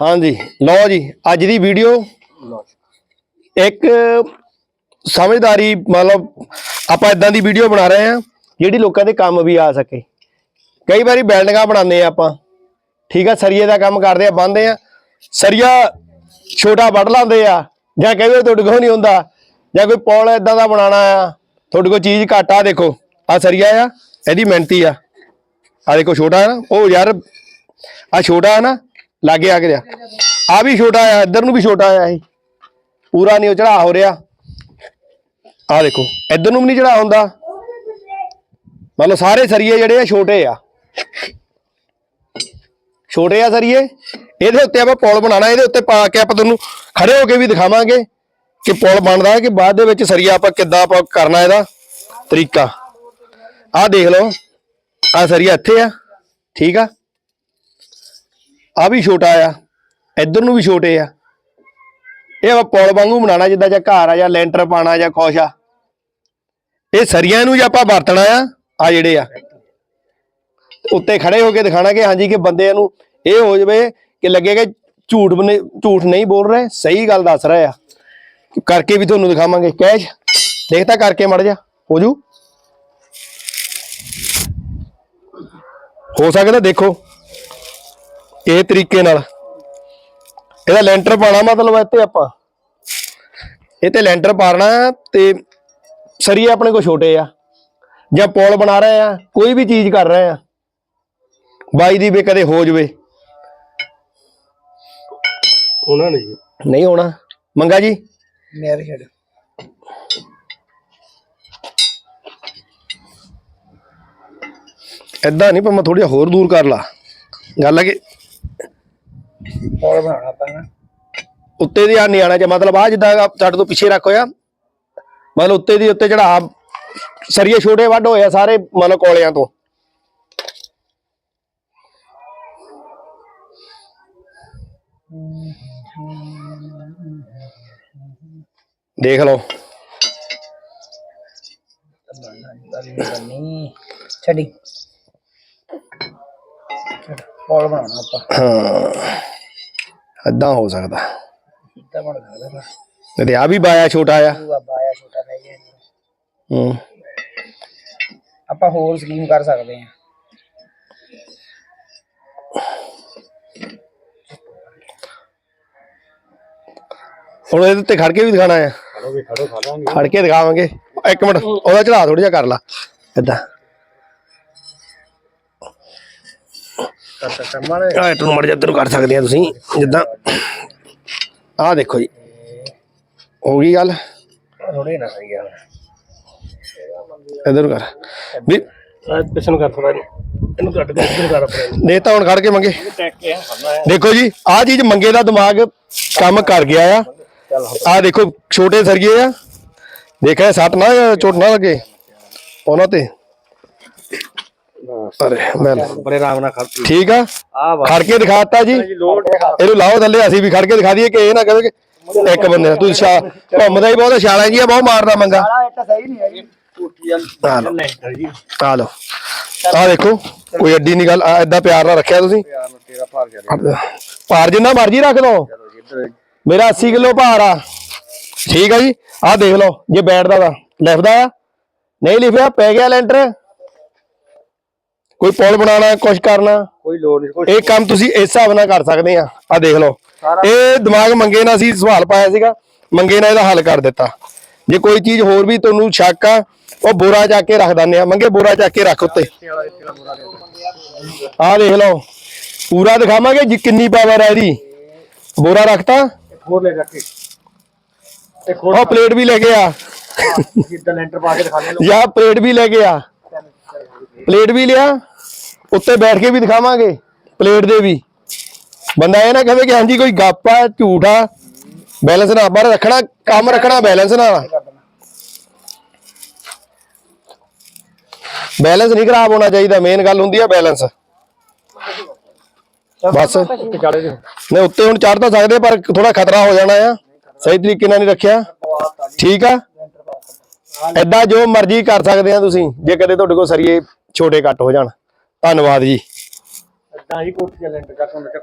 ਹਾਂਜੀ ਲਓ ਜੀ ਅੱਜ ਦੀ ਵੀਡੀਓ ਇੱਕ ਸਮਝਦਾਰੀ ਮਤਲਬ ਆਪਾਂ ਇਦਾਂ ਦੀ ਵੀਡੀਓ ਬਣਾ ਰਹੇ ਹਾਂ ਜਿਹੜੀ ਲੋਕਾਂ ਦੇ ਕੰਮ ਵੀ ਆ ਸਕੇ। ਕਈ ਵਾਰੀ ਬਿਲਡਿੰਗਾਂ ਬਣਾਉਂਦੇ ਆ ਆਪਾਂ। ਠੀਕ ਆ ਸਰੀਏ ਦਾ ਕੰਮ ਕਰਦੇ ਆ ਬੰਦੇ ਆ। ਸਰੀਆ ਛੋਟਾ ਵੱਢ ਲਾਉਂਦੇ ਆ ਜਾਂ ਵਾਰ ਤੁਹਾਡੇ ਕੋਲ ਨਹੀਂ ਹੁੰਦਾ। ਜਾਂ ਕੋਈ ਪੌਲ ਇਦਾਂ ਦਾ ਬਣਾਉਣਾ ਆ ਤੁਹਾਡੇ ਕੋਲ ਚੀਜ਼ ਘੱਟ ਆ ਦੇਖੋ ਆ ਸਰੀਆ ਆ ਇਹਦੀ ਮਿਹਨਤੀ ਆ। ਆ ਦੇਖੋ ਛੋਟਾ ਹੈ ਨਾ ਉਹ ਯਾਰ ਆ ਛੋਟਾ ਹੈ ਨਾ ਲਾਗੇ ਆ ਕੇ ਆ ਆ ਵੀ ਛੋਟਾ ਆ ਇੱਧਰ ਨੂੰ ਵੀ ਛੋਟਾ ਆ ਇਹ। ਪੂਰਾ ਨਹੀਂ ਚੜਾ ਹੋ ਰਿਹਾ। ਆ ਦੇਖੋ, ਇੱਧਰ ਨੂੰ ਵੀ ਨਹੀਂ ਚੜਾ ਹੁੰਦਾ। ਮਤਲਬ ਸਾਰੇ ਸਰੀਏ ਜਿਹੜੇ ਆ, ਛੋਟੇ ਆ। ਛੋਟੇ ਆ ਸਰੀਏ। ਇਹਦੇ ਉੱਤੇ ਆਪਾਂ ਪੁਲ ਬਣਾਉਣਾ, ਇਹਦੇ ਉੱਤੇ ਪਾ ਕੇ ਆਪਾਂ ਤੁਹਾਨੂੰ ਖੜੇ ਹੋ ਕੇ ਵੀ ਦਿਖਾਵਾਂਗੇ ਕਿ ਪੁਲ ਬਣਦਾ ਹੈ ਕਿ ਬਾਅਦ ਦੇ ਵਿੱਚ ਸਰੀਆ ਆਪਾਂ ਕਿੱਦਾਂ ਆਪਾਂ ਕਰਨਾ ਇਹਦਾ ਤਰੀਕਾ। ਆਹ ਦੇਖ ਲਓ ਆ ਸਰੀਆ ਇੱਥੇ ਆ। ਠੀਕ ਆ? ਆ ਵੀ ਛੋਟਾ ਆ, ਇੱਧਰ ਨੂੰ ਵੀ ਛੋਟੇ ਆ। ਇਹ ਆਪਾਂ ਪੁਲ ਵਾਂਗੂ ਬਣਾਉਣਾ, ਜਿੱਦਾਂ ਜਾਂ ਘਰ ਆ ਜਾਂ ਲੈਂਟਰ ਪਾਣਾ ਜਾਂ ਕੁਛ ਆ। ਇਹ ਸਰੀਆਂ ਨੂੰ ਜੇ ਆਪਾਂ ਵਰਤਣਾ ਆ ਆ ਜਿਹੜੇ ਆ। ਉੱਤੇ ਖੜੇ ਹੋ ਕੇ ਦਿਖਾਣਾ ਕਿ ਹਾਂਜੀ ਕਿ ਬੰਦਿਆਂ ਨੂੰ ਇਹ ਹੋ ਜਵੇ ਕਿ ਲੱਗੇ ਕਿ ਝੂਠ ਝੂਠ ਨਹੀਂ ਬੋਲ ਰਹੇ, ਸਹੀ ਗੱਲ ਦੱਸ ਰਹੇ ਆ। ਕਰਕੇ ਵੀ ਤੁਹਾਨੂੰ ਦਿਖਾਵਾਂਗੇ, ਕੈਸ਼। ਦੇਖਤਾ ਕਰਕੇ ਮੜ ਜਾ, ਹੋ ਜੂ। ਹੋ ਸਕਦਾ ਦੇਖੋ। ਇਹ ਤਰੀਕੇ ਨਾਲ। ਇਹਦਾ ਲੈਂਟਰ ਪਾਣਾ ਮਤਲਬ ਇੱਥੇ ਆਪਾਂ। ਇਹ ਤੇ ਲੈਂਟਰ ਪਾਣਾ ਤੇ ਸਰੀਏ ਆਪਣੇ ਕੋ ਛੋਟੇ ਆ। ਜਾਂ ਪੌਲ ਬਣਾ ਰਹੇ ਆ ਕੋਈ ਵੀ ਚੀਜ਼ ਕਰ ਰਹੇ ਆ। ਬਾਈ ਦੀ ਵੀ ਕਦੇ ਹੋ ਜਵੇ। ਉਹਨਾਂ ਨੇ ਜੀ। ਨਹੀਂ ਹੋਣਾ। ਮੰਗਾ ਜੀ। ਮੇਰੇ ਛੱਡ। ਐਦਾਂ ਨਹੀਂ ਪਰ ਮੈਂ ਥੋੜੀ ਹੋਰ ਦੂਰ ਕਰ ਲਾ। ਗੱਲ ਹੈ ਕਿ ਬਣਾਉਣਾ ਉੱਤੇ ਦੀ ਆ ਨਹੀਂ ਆਣਾ ਚ ਮਤਲਬ ਆ ਜਿੱਦਾਂ ਸਾਡੇ ਤੋਂ ਪਿੱਛੇ ਰੱਖ ਹੋਇਆ। ਮਤਲਬ ਉੱਤੇ ਦੀ ਉੱਤੇ ਜਿਹੜਾ ਆਹ ਸਰੀਏ ਛੋਟੇ ਵੱਡ ਹੋਏ ਆ ਸਾਰੇ ਮਤਲਬ ਕੋਲਿਆਂ ਤੋਂ। ਦੇਖ ਲਓ। ਛੱਡੀ ਪੌਲ ਬਣਾਉਣਾ ਆਪਾਂ। ਹਾਂ। ਏਦਾਂ ਹੋ ਸਕਦਾ। ਇੱਦਾਂ ਬਣ ਸਕਦਾ ਨਾ। ਤੇ ਆ ਵੀ ਬਾਇਆ ਛੋਟਾ ਆ। ਤੂੰ ਆ ਬਾਇਆ ਛੋਟਾ ਰਹਿ ਗਿਆ। ਹੂੰ। ਆਪਾਂ ਹੋਰ ਸਕੀਮ ਕਰ ਸਕਦੇ ਹਾਂ। ਹੁਣ ਇਹਦੇ ਉੱਤੇ ਖੜ ਕੇ ਵੀ ਦਿਖਾਣਾ ਆ। ਖੜੋਗੇ ਖੜੋ ਖਾ ਲਾਂਗੇ। ਖੜ ਕੇ ਦਿਖਾਵਾਂਗੇ। ਇੱਕ ਮਿੰਟ ਉਹਦਾ ਚੜਾ ਥੋੜੀ ਜਿਹਾ ਕਰ ਲਾ। ਏਦਾਂ। ਨੂੰ ਮੜ ਜਾ ਇੱਧਰ ਨੂੰ ਕਰ ਸਕਦੇ ਆ ਤੁਸੀਂ ਜਿੱਦਾਂ। ਆਹ ਦੇਖੋ ਜੀ ਹੋ ਗਈ ਗੱਲ? ਥੋੜੇ ਨਾ ਸਹੀ ਗੱਲ। ਇੱਧਰ ਨੂੰ ਕਰ। ਵੀ ਪਿਛਨ ਕਰ ਥੋੜਾ ਇਹਨੂੰ ਕੱਟ ਕੇ ਇੱਧਰ ਕਰ ਆਪਣੇ ਨਹੀਂ ਤਾਂ ਹੁਣ ਖੜ ਕੇ ਮੰਗੇ। ਦੇਖੋ ਜੀ ਆਹ ਚੀਜ਼ ਮੰਗੇ ਦਾ ਦਿਮਾਗ ਕੰਮ ਕਰ ਗਿਆ ਆ। ਆਹ ਦੇਖੋ ਛੋਟੇ ਸਰਗੇ ਆ। ਦੇਖਿਆ ਸੱਟ ਨਾ ਚੋਟ ਨਾ ਲੱਗੇ। ਉਹਨਾਂ ਤੇ। ਅਰੇ ਮੈਂ ਬੜੇ ਆਰਾਮ ਨਾਲ ਖੜ ਠੀਕ ਆ? ਖੜ ਕੇ ਦਿਖਾਤਾ ਜੀ। ਇਹਨੂੰ ਲਾਓ ਥੱਲੇ ਅਸੀਂ ਵੀ ਖੜ ਕੇ ਦਿਖਾ ਦਈਏ ਕਿ ਇਹ ਨਾ ਕਹੇ ਕਿ ਇੱਕ ਬੰਦੇ ਤੁਸੀਂ ਛਾ ਘੁੰਮਦਾ ਹੀ ਬਹੁਤ ਛਾਲਾ ਜੀ ਬਹੁਤ ਮਾਰਦਾ ਮੰਗਾ। ਤਾਂ ਆ ਲਓ। ਲਓ। ਦੇਖੋ ਕੋਈ ਐਡੀ ਨਹੀਂ ਗੱਲ। ਐਦਾਂ ਪਿਆਰ ਨਾਲ ਰੱਖਿਆ ਤੁਸੀਂ। ਭਾਰ ਜਿੰਨਾ ਮਰਜ਼ੀ ਰੱਖ ਦੋ ਇੱਧਰ ਮੇਰਾ 80 ਕਿਲੋ ਭਾਰ ਆ। ਠੀਕ ਆ ਜੀ। ਆਹ ਦੇਖ ਲਓ ਜੇ ਬੈਠਦਾ ਦਾ ਲਿਖਦਾ ਆ। ਨਹੀਂ ਲਿਖਿਆ ਪੈ ਗਿਆ ਲੈਂਟਰ। ਕੋਈ ਪੁਲ ਬਣਾਉਣਾ ਕੁਛ ਕਰਨਾ? ਕੋਈ ਲੋਡ ਨਹੀਂ ਇਹ ਕੰਮ ਤੁਸੀਂ ਇਸ ਹਿਸਾਬ ਨਾਲ ਕਰ ਸਕਦੇ ਆ। ਆ ਦੇਖ ਲਓ। ਇਹ ਦਿਮਾਗ ਮੰਗੇ ਨਾਲ ਅਸੀਂ ਸਵਾਲ ਪਾਇਆ ਸੀਗਾ। ਮੰਗੇ ਨਾਲ ਇਹਦਾ ਹੱਲ ਕਰ ਦਿੱਤਾ। ਜੇ ਕੋਈ ਚੀਜ਼ ਹੋਰ ਵੀ ਤੁਹਾਨੂੰ ਸ਼ੱਕ ਆ ਉਹ ਬੋਰਾ ਚੱਕ ਕੇ ਰੱਖ ਦਿੰਦੇ ਆ। ਮੰਗੇ ਬੋਰਾ ਚੱਕ ਕੇ ਰੱਖ ਉੱਤੇ। ਆਹ ਦੇਖ ਲਓ। ਪੂਰਾ ਦਿਖਾਵਾਂਗੇ ਜੀ ਕਿੰਨੀ ਪਾਵਰ ਹੈ ਇਹਦੀ। ਬੋਰਾ ਰੱਖਤਾ? ਹੋਰ ਲੈ ਉਹ ਪਲੇਟ ਵੀ ਲੈ ਕੇ ਆ। ਜਿੱਦਾਂ ਲੈਂਟਰ ਪਾ ਕੇ ਦਿਖਾਣੇ ਜਾਂ ਪਲੇਟ ਵੀ ਲੈ ਕੇ ਆ। ਪਲੇਟ ਵੀ ਲਿਆ। ਉੱਤੇ ਬੈਠ ਕੇ ਵੀ ਦਿਖਾਵਾਂਗੇ, ਪਲੇਟ ਦੇ ਵੀ। ਬੰਦਾ ਇਹ ਨਾ ਕਹੇ ਕਿ ਹਾਂਜੀ, ਕੋਈ ਗੱਪ ਆ, ਝੂਠ ਆ, ਬੈਲੈਂਸ ਨਾ ਬਾਹਰ ਰੱਖਣਾ, ਕੰਮ ਰੱਖਣਾ ਬੈਲੈਂਸ ਨਾਲ। ਬੈਲੈਂਸ ਨਹੀਂ ਖਰਾਬ ਹੋਣਾ ਚਾਹੀਦਾ ਮੇਨ ਗੱਲ ਹੁੰਦੀ ਆ ਬੈਲੈਂਸ। ਬਸ। ਚਾੜੇ ਨੇ ਉੱਤੇ ਹੁਣ ਚੜ ਤਾਂ ਸਕਦੇ, ਪਰ ਥੋੜਾ ਖਤਰਾ ਹੋ ਜਾਣਾ ਆ। ਸਹੀ ਤਰੀਕੇ ਨਾਲ ਨਹੀਂ ਰੱਖਿਆ। ਠੀਕ ਆ? ਐਦਾਂ ਜੋ ਮਰਜ਼ੀ ਕਰ ਸਕਦੇ ਆ ਤੁਸੀਂ, ਜੇ ਕਦੇ ਤੁਹਾਡੇ ਕੋਲ ਸਰੀਏ ਛੋਟੇ ਕੱਟ ਹੋ ਜਾਣ। ਧੰਨਵਾਦ ਜੀ। ਇਦਾਂ ਹੀ ਕੋਠੀ ਦਾ ਲੈਂਟਰ ਕਰ